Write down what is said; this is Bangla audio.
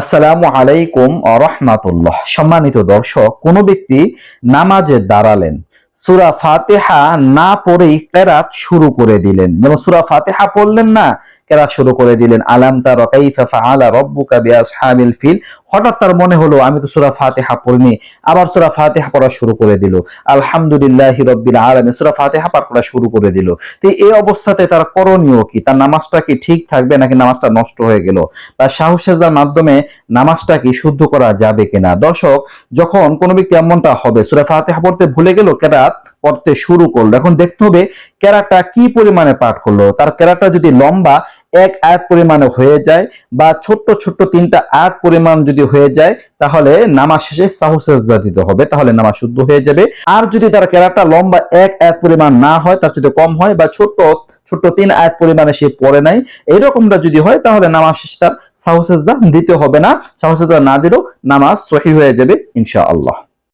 আসসালামু আলাইকুম রহমাতুল্লাহ। সম্মানিত দর্শক, কোনো ব্যক্তি নামাজে দাঁড়ালেন, সুরা ফাতেহা না পড়েই কেরাত শুরু করে দিলেন। যেমন সুরা ফাতেহা পড়লেন না কেরাত শুরু করে দিলেন, আলাম তার কাইফা ফাআলা রাব্বুকা বিআসহাবিল ফিল? হঠাৎ তার মনে হলো, আমি তো সুরা ফাতেহা পড়িনি। আবার সুরা ফাতেহা পড়া শুরু করে দিল। আলহামদুলিল্লাহি রাব্বিল আলামিন, সুরা ফাতেহা পাঠ করা শুরু করে দিল। তো এই অবস্থাতে তার করণীয় কি? তার নামাজটা কি ঠিক থাকবে নাকি নামাজটা নষ্ট হয়ে গেল? বা সাহসের মাধ্যমে নামাজটা কি শুদ্ধ করা যাবে কিনা? দর্শক, যখন কোনো ব্যক্তি এমনটা হবে, সুরা ফাতিহা পড়তে ভুলে গেল, কেরাত পড়তে শুরু করল। এখন দেখতে হবে কেরাটা কি পরিমাণে পাঠ করল। তার কেরাটা যদি লম্বা এক আয়াত পরিমাণে হয়ে যায় বা ছোট্ট ছোট্ট তিনটা আয়াত পরিমাণ যদি হয়ে যায়, তাহলে নামাজ শেষে সাহুসেজদা দিতে হবে। তাহলে নামাজ শুদ্ধ হয়ে যাবে। আর যদি তার কেরাটা লম্বা এক আয়াত পরিমাণ না হয়, তার যদি কম হয় বা ছোট্ট ছোট্ট তিন আয়াত পরিমাণে সে পড়ে নাই, এইরকমটা যদি হয়, তাহলে নামাজ শেষে তার সাহুসেজদা দিতে হবে না। সাহুসেজদা না দিলেও নামাজ সহি হয়ে যাবে, ইনশাআল্লাহ।